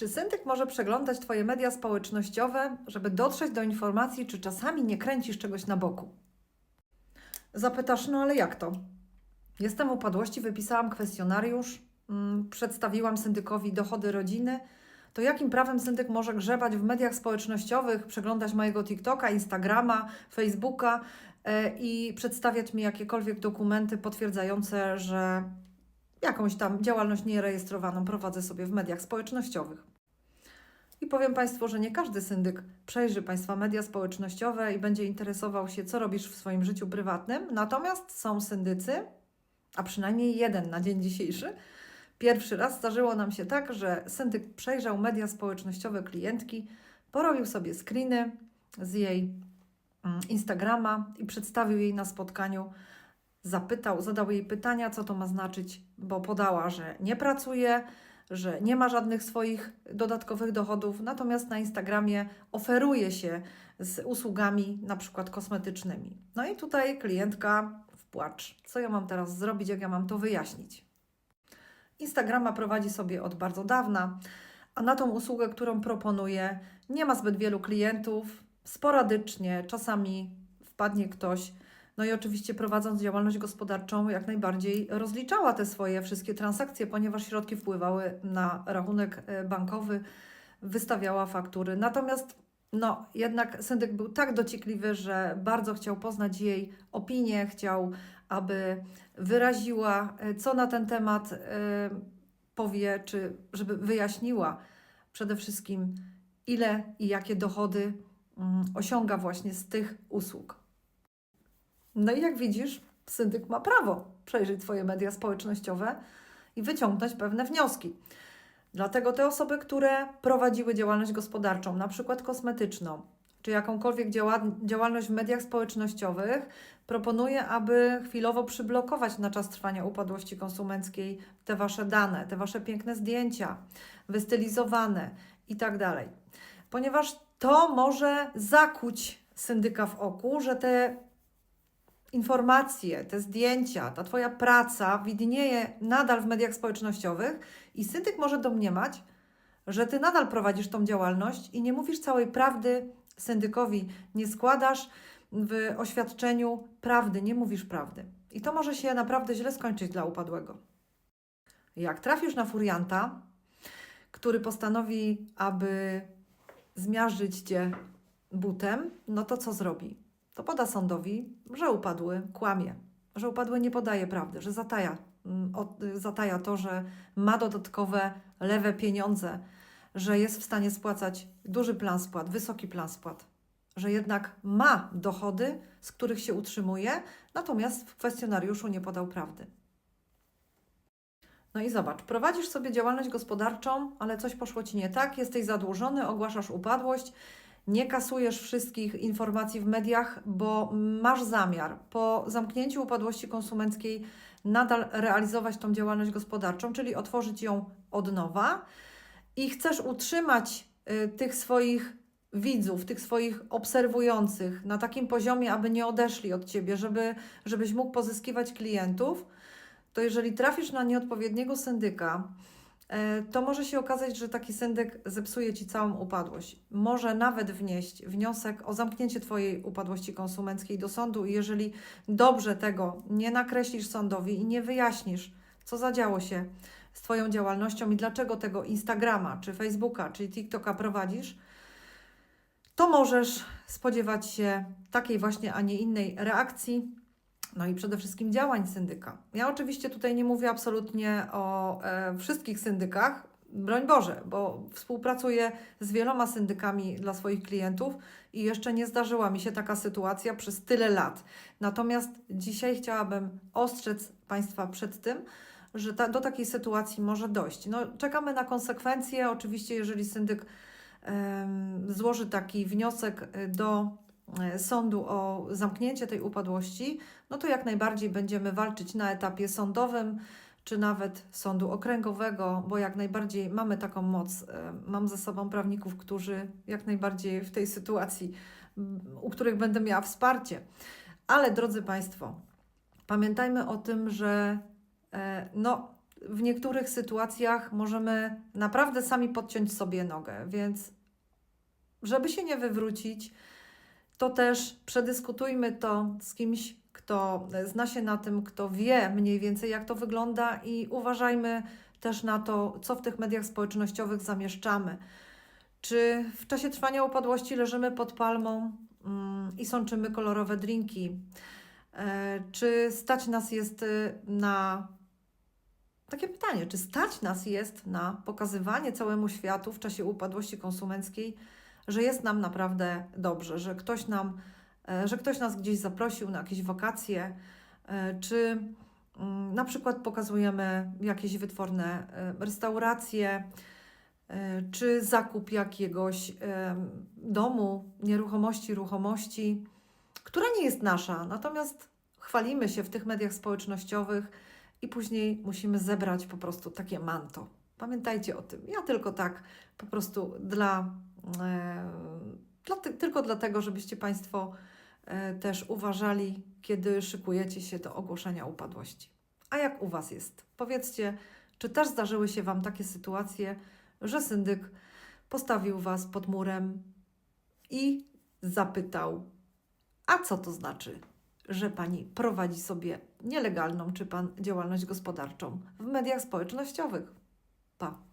Czy syndyk może przeglądać Twoje media społecznościowe, żeby dotrzeć do informacji, czy czasami nie kręcisz czegoś na boku? Zapytasz, no ale jak to? Jestem upadłości, wypisałam kwestionariusz, mm, przedstawiłam syndykowi dochody rodziny. To jakim prawem syndyk może grzebać w mediach społecznościowych, przeglądać mojego TikToka, Instagrama, Facebooka e, i przedstawiać mi jakiekolwiek dokumenty potwierdzające, że jakąś tam działalność nierejestrowaną prowadzę sobie w mediach społecznościowych? I powiem Państwu, że nie każdy syndyk przejrzy Państwa media społecznościowe i będzie interesował się, co robisz w swoim życiu prywatnym. Natomiast są syndycy, a przynajmniej jeden na dzień dzisiejszy. Pierwszy raz zdarzyło nam się tak, że syndyk przejrzał media społecznościowe klientki, porobił sobie screeny z jej mm, Instagrama i przedstawił jej na spotkaniu. Zapytał, zadał jej pytania, co to ma znaczyć, bo podała, że nie pracuje, że nie ma żadnych swoich dodatkowych dochodów, natomiast na Instagramie oferuje się z usługami na przykład kosmetycznymi. No i tutaj klientka w płacz. Co ja mam teraz zrobić, jak ja mam to wyjaśnić? Instagrama prowadzi sobie od bardzo dawna, a na tą usługę, którą proponuje, nie ma zbyt wielu klientów. Sporadycznie, czasami wpadnie ktoś. No i oczywiście prowadząc działalność gospodarczą, jak najbardziej rozliczała te swoje wszystkie transakcje, ponieważ środki wpływały na rachunek e, bankowy, wystawiała faktury. Natomiast no, jednak syndyk był tak dociekliwy, że bardzo chciał poznać jej opinię, chciał, aby wyraziła, e, co na ten temat e, powie, czy żeby wyjaśniła przede wszystkim, ile i jakie dochody mm, osiąga właśnie z tych usług. No i jak widzisz, syndyk ma prawo przejrzeć Twoje media społecznościowe i wyciągnąć pewne wnioski. Dlatego te osoby, które prowadziły działalność gospodarczą, na przykład kosmetyczną, czy jakąkolwiek działa, działalność w mediach społecznościowych, proponuję, aby chwilowo przyblokować na czas trwania upadłości konsumenckiej te Wasze dane, te Wasze piękne zdjęcia, wystylizowane i tak dalej. Ponieważ to może zakuć syndyka w oku, że te informacje, te zdjęcia, ta Twoja praca widnieje nadal w mediach społecznościowych i syndyk może domniemać, że Ty nadal prowadzisz tą działalność i nie mówisz całej prawdy syndykowi, nie składasz w oświadczeniu prawdy, nie mówisz prawdy. I to może się naprawdę źle skończyć dla upadłego. Jak trafisz na furianta, który postanowi, aby zmiażdżyć Cię butem, no to co zrobi? To poda sądowi, że upadły kłamie, że upadły nie podaje prawdy, że zataja, mm, zataja to, że ma dodatkowe lewe pieniądze, że jest w stanie spłacać duży plan spłat, wysoki plan spłat, że jednak ma dochody, z których się utrzymuje, natomiast w kwestionariuszu nie podał prawdy. No i zobacz, prowadzisz sobie działalność gospodarczą, ale coś poszło ci nie tak, jesteś zadłużony, ogłaszasz upadłość, nie kasujesz wszystkich informacji w mediach, bo masz zamiar. Po zamknięciu upadłości konsumenckiej nadal realizować tą działalność gospodarczą, czyli otworzyć ją od nowa. I chcesz utrzymać y, tych swoich widzów, tych swoich obserwujących na takim poziomie, aby nie odeszli od ciebie, żeby, żebyś mógł pozyskiwać klientów, to jeżeli trafisz na nieodpowiedniego syndyka, to może się okazać, że taki syndyk zepsuje ci całą upadłość. Może nawet wnieść wniosek o zamknięcie Twojej upadłości konsumenckiej do sądu, i jeżeli dobrze tego nie nakreślisz sądowi i nie wyjaśnisz, co zadziało się z Twoją działalnością i dlaczego tego Instagrama, czy Facebooka, czy TikToka prowadzisz, to możesz spodziewać się takiej właśnie, a nie innej reakcji. No i przede wszystkim działań syndyka. Ja oczywiście tutaj nie mówię absolutnie o e, wszystkich syndykach, broń Boże, bo współpracuję z wieloma syndykami dla swoich klientów i jeszcze nie zdarzyła mi się taka sytuacja przez tyle lat. Natomiast dzisiaj chciałabym ostrzec Państwa przed tym, że ta, do takiej sytuacji może dojść. No, czekamy na konsekwencje. Oczywiście, jeżeli syndyk złoży taki wniosek y, do sądu o zamknięcie tej upadłości, no to jak najbardziej będziemy walczyć na etapie sądowym, czy nawet sądu okręgowego, bo jak najbardziej mamy taką moc. E, Mam ze sobą prawników, którzy jak najbardziej w tej sytuacji, u których będę miała wsparcie. Ale drodzy Państwo, pamiętajmy o tym, że e, no, w niektórych sytuacjach możemy naprawdę sami podciąć sobie nogę, więc żeby się nie wywrócić, to też przedyskutujmy to z kimś, kto zna się na tym, kto wie mniej więcej, jak to wygląda, i uważajmy też na to, co w tych mediach społecznościowych zamieszczamy. Czy w czasie trwania upadłości leżymy pod palmą mm, i sączymy kolorowe drinki? E, czy stać nas jest y, na. Takie pytanie, czy stać nas jest na pokazywanie całemu światu w czasie upadłości konsumenckiej, że jest nam naprawdę dobrze, że ktoś nam, e, że ktoś nas gdzieś zaprosił na jakieś wakacje, e, czy mm, na przykład pokazujemy jakieś wytworne e, restauracje, czy zakup jakiegoś domu, nieruchomości, ruchomości, która nie jest nasza, natomiast chwalimy się w tych mediach społecznościowych i później musimy zebrać po prostu takie manto. Pamiętajcie o tym. Ja tylko tak po prostu dla, e, dla ty, tylko dlatego, żebyście Państwo e, też uważali, kiedy szykujecie się do ogłoszenia upadłości. A jak u Was jest? Powiedzcie, czy też zdarzyły się Wam takie sytuacje, że syndyk postawił Was pod murem i zapytał, a co to znaczy, że Pani prowadzi sobie nielegalną czy Pan działalność gospodarczą w mediach społecznościowych? Tá.